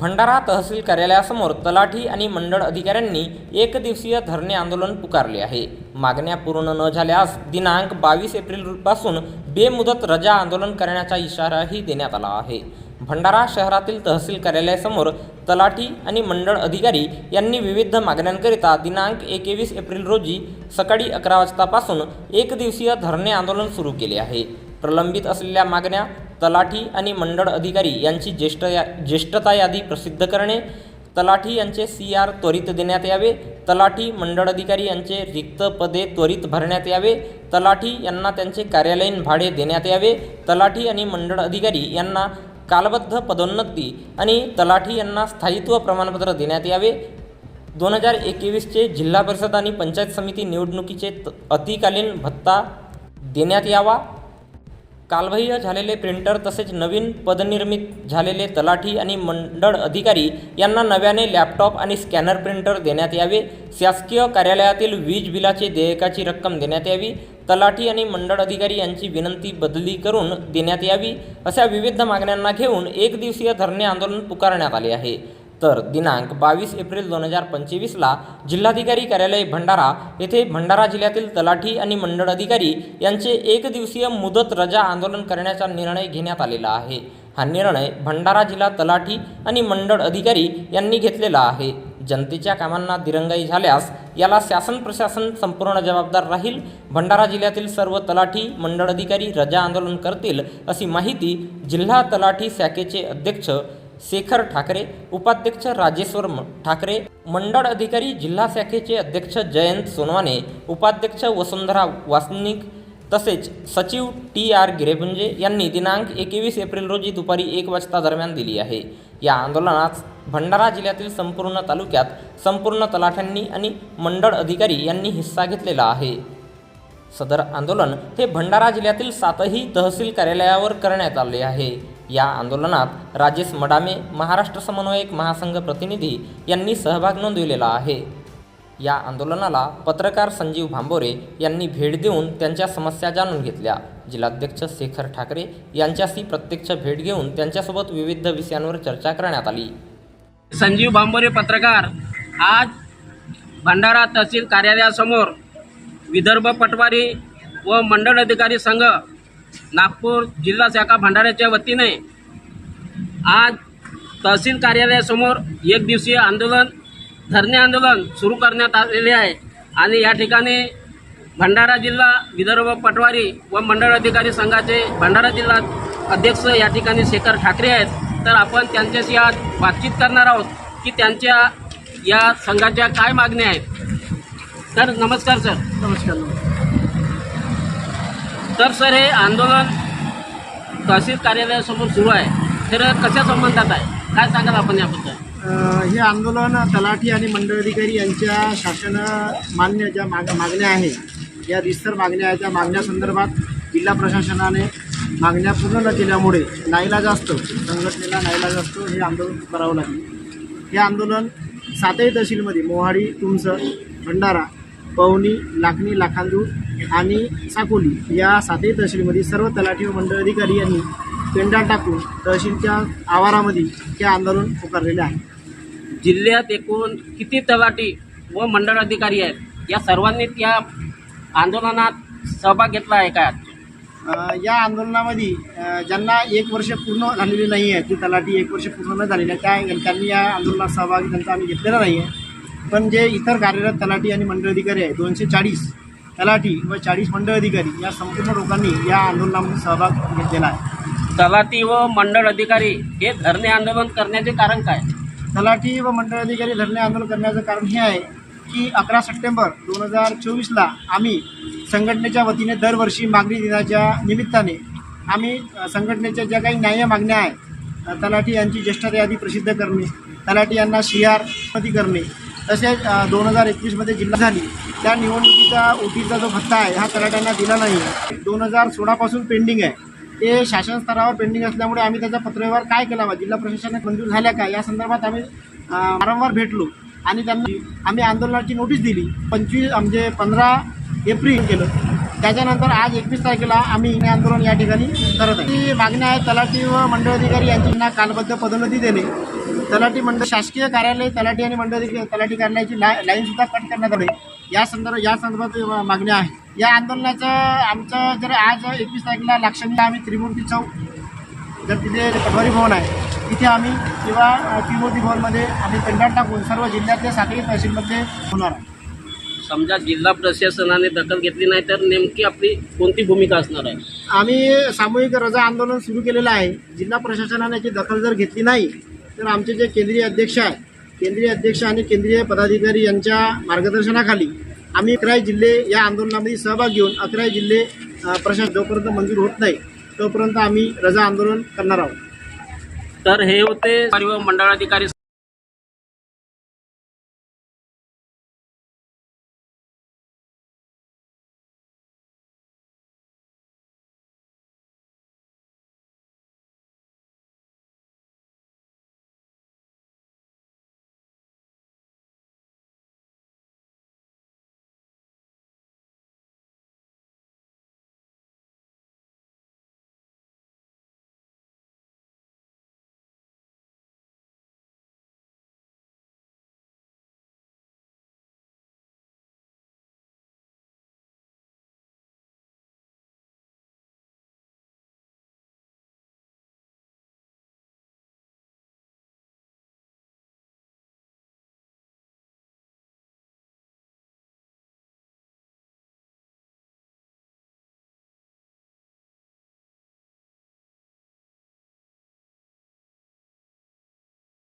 भंडारा तहसील कार्यालयासमोर तलाठी आणि मंडळ अधिकाऱ्यांनी एक दिवसीय धरणे आंदोलन पुकारले आहे. मागण्या पूर्ण न झाल्यास दिनांक बावीस एप्रिलपासून बेमुदत रजा आंदोलन करण्याचा इशाराही देण्यात आला आहे. भंडारा शहरातील तहसील कार्यालयासमोर तलाठी आणि मंडळ अधिकारी यांनी विविध मागण्यांकरिता दिनांक एकवीस एप्रिल रोजी सकाळी अकरा वाजतापासून एक दिवसीय धरणे आंदोलन सुरू केले आहे. प्रलंबित असलेल्या मागण्या तलाठी आणि मंडळ अधिकारी यांची ज्येष्ठ या ज्येष्ठता यादी प्रसिद्ध करणे तलाठी यांचे सी आर त्वरित देण्यात यावे तलाठी मंडळ अधिकारी यांचे रिक्त पदे त्वरित भरण्यात यावे तलाठी यांना त्यांचे कार्यालयीन भाडे देण्यात यावे तलाठी आणि मंडळ अधिकारी यांना कालबद्ध पदोन्नती आणि तलाठी यांना स्थायित्व प्रमाणपत्र देण्यात यावे. दोन हजार एकवीसचे जिल्हा परिषद आणि पंचायत समिती निवडणुकीचे त- अतिकालीन भत्ता देण्यात यावा. कालबाह्य झालेले प्रिंटर तसेच नवीन पदनिर्मित झालेले तलाठी आणि मंडळ अधिकारी यांना नव्याने लॅपटॉप आणि स्कॅनर प्रिंटर देण्यात यावे. शासकीय कार्यालयातील वीज बिलाचे देयकाची रक्कम देण्यात यावी. तलाठी आणि मंडळ अधिकारी यांची विनंती बदली करून देण्यात यावी अशा विविध मागण्यांना घेऊन एक दिवसीय धरणे आंदोलन पुकारण्यात आले आहे. तर दिनांक बावीस एप्रिल दोन हजार पंचवीसला जिल्हाधिकारी कार्यालय भंडारा येथे भंडारा जिल्ह्यातील तलाठी आणि मंडळ अधिकारी यांचे एक दिवसीय मुदत रजा आंदोलन करण्याचा निर्णय घेण्यात आलेला आहे. हा निर्णय भंडारा जिल्हा तलाठी आणि मंडळ अधिकारी यांनी घेतलेला आहे. जनतेच्या कामांना दिरंगाई झाल्यास याला शासन प्रशासन संपूर्ण जबाबदार राहील. भंडारा जिल्ह्यातील सर्व तलाठी मंडळ अधिकारी रजा आंदोलन करतील अशी माहिती जिल्हा तलाठी शाखेचे अध्यक्ष शेखर ठाकरे उपाध्यक्ष राजेश्वर ठाकरे मंडळ अधिकारी जिल्हा शाखेचे अध्यक्ष जयंत सोनवाने उपाध्यक्ष वसुंधरा वासनिक तसेच सचिव टी आर गिरेपुंजे यांनी दिनांक एकवीस एप्रिल रोजी दुपारी एक वाजता दरम्यान दिली आहे. या आंदोलनात भंडारा जिल्ह्यातील संपूर्ण तालुक्यात संपूर्ण तलाठ्यांनी आणि मंडळ अधिकारी यांनी हिस्सा घेतलेला आहे. सदर आंदोलन हे भंडारा जिल्ह्यातील सातही तहसील कार्यालयावर करण्यात आले आहे. या आंदोलनात राजेश मडामे महाराष्ट्र समन्वयक महासंघ प्रतिनिधी यांनी सहभाग नोंदविलेला आहे. या आंदोलनाला पत्रकार संजीव भांबोरे यांनी भेट देऊन त्यांच्या समस्या जाणून घेतल्या. जिल्हाध्यक्ष शेखर ठाकरे यांच्याशी प्रत्यक्ष भेट घेऊन त्यांच्यासोबत विविध विषयांवर चर्चा करण्यात आली. संजीव भांबोरे पत्रकार आज भंडारा तहसील कार्यालयासमोर विदर्भ पटवारी व मंडळ अधिकारी संघ नागपूर जिल्हा शाखा भंडाऱ्याच्या वतीने आज तहसील कार्यालयासमोर एक दिवसीय आंदोलन धरणे आंदोलन सुरू करण्यात आलेले आहे. आणि या ठिकाणी भंडारा जिल्हा विदर्भ पटवारी व मंडळ अधिकारी संघाचे भंडारा जिल्हा अध्यक्ष या ठिकाणी शेखर ठाकरे आहेत. तर आपण त्यांच्याशी आज बातचीत करणार आहोत की त्यांच्या या संघाच्या काय मागण्या आहेत. तर नमस्कार सर. नमस्कार तर सर हे आंदोलन तहसील कार्यालयासमोर सुरू आहे. तर कशा संबंधात आहे? काय सांगाल आपण याबद्दल? हे आंदोलन तलाठी आणि मंडळ अधिकारी यांच्या शासन मान्य ज्या माग मागण्या आहे या रिस्तर मागण्या आहेत त्या मागण्यासंदर्भात जिल्हा प्रशासनाने मागण्या पूर्ण न केल्यामुळे नाईलाज असतो संघटनेला नाईलाज असतो हे आंदोलन करावं लागेल. हे आंदोलन सातही तहसीलमध्ये मोहाडी तुमसर भंडारा पवनी लाखणी लाखांदूर आणि साकोली या सातही तहसीलमध्ये सर्व तलाठी व मंडळ अधिकारी यांनी पेंडा टाकून तहसीलच्या आवारामध्ये हे आंदोलन पुकारलेले आहे. जिल्ह्यात एकूण किती तलाठी व मंडळ अधिकारी आहेत? या सर्वांनी त्या आंदोलनात सहभाग घेतला आहे का? अ, या आंदोलनामध्ये अ, ज्यांना एक वर्ष पूर्ण झालेली नाही आहे ती तलाठी एक वर्ष पूर्ण न झालेली आहे त्या त्यांनी या आंदोलनात सहभागी त्यांचा आम्ही घेतलेला नाही आहे. पण जे इतर कार्यरत तलाठी आणि मंडळ अधिकारी आहे दोनशे चाळीस तलाठी व चाळीस मंडळ अधिकारी या संपूर्ण लोकांनी या आंदोलनामध्ये सहभाग घेतलेला आहे. तलाठी व मंडळ अधिकारी हे धरणे आंदोलन करण्याचे कारण काय? तलाठी व मंडळ अधिकारी धरणे आंदोलन करण्याचं कारण हे आहे की अकरा सप्टेंबर दोन हजार चोवीसला आम्ही संघटनेच्या वतीने दरवर्षी मागणी दिनाच्या निमित्ताने आम्ही संघटनेच्या ज्या काही न्याय मागण्या आहेत तलाठी यांची ज्येष्ठता यादी प्रसिद्ध करणे तलाठी यांना सी आर पती करणे तसेच दोन हजार एकवीसमध्ये जिल्हा झाली. त्या निवडणुकीचा ओटीचा जो भत्ता आहे हा तलाट्यांना दिला नाही. दोन हजार सोळापासून पेंडिंग आहे. ते शासन स्तरावर पेंडिंग असल्यामुळे आम्ही त्याचा पत्रव्यवहार काय केला जिल्हा प्रशासनाने मंजूर झाल्या का? या संदर्भात आम्ही वारंवार भेटलो. आणि त्यांना आम्ही आंदोलनाची नोटीस दिली. पंचवीस म्हणजे पंधरा एप्रिल केलं. त्याच्यानंतर आज एकवीस तारखेला आम्ही हे आंदोलन या ठिकाणी करत आहे. मागण्या आहे तलाठी व मंडळ अधिकारी यांची कालबद्ध पदोन्नती देणे. तलाठी मंडळ शासकीय कार्यालय तलाठी आणि मंडळ तलाठी कार्यालयाची ला लाईन सुद्धा कट करण्यात आली. या संदर्भ या संदर्भात मागण्या आहे. या आंदोलनाचं आमचं जर आज एकवीस तारखेला लाक्षणीला आम्ही त्रिमूर्ती चौक जर तिथे पटवारी भवन आहे तिथे आम्ही किंवा त्रिमूर्ती भवनमध्ये आम्ही पेंडाट टाकून सर्व जिल्ह्यातल्या सातही तहसीलमध्ये होणार. आहे समजा जिल्हा प्रशासनाने दखल घेतली नाही तर नेमकी आपली कोणती भूमिका असणार आहे? आम्ही सामूहिक रजा आंदोलन सुरू केलेलं आहे. जिल्हा प्रशासनाने याची दखल जर घेतली नाही तर आमचे जे केंद्रीय अध्यक्ष आहे केंद्रीय अध्यक्ष आणि केंद्रीय पदाधिकारी यांच्या मार्गदर्शनाखाली आम्ही अकराही जिल्हे या आंदोलनामध्ये सहभाग घेऊन अकराही जिल्हे प्रशासन जोपर्यंत मंजूर होत नाही तोपर्यंत आम्ही रजा आंदोलन करणार आहोत. तर हे होते व मंडळाधिकारी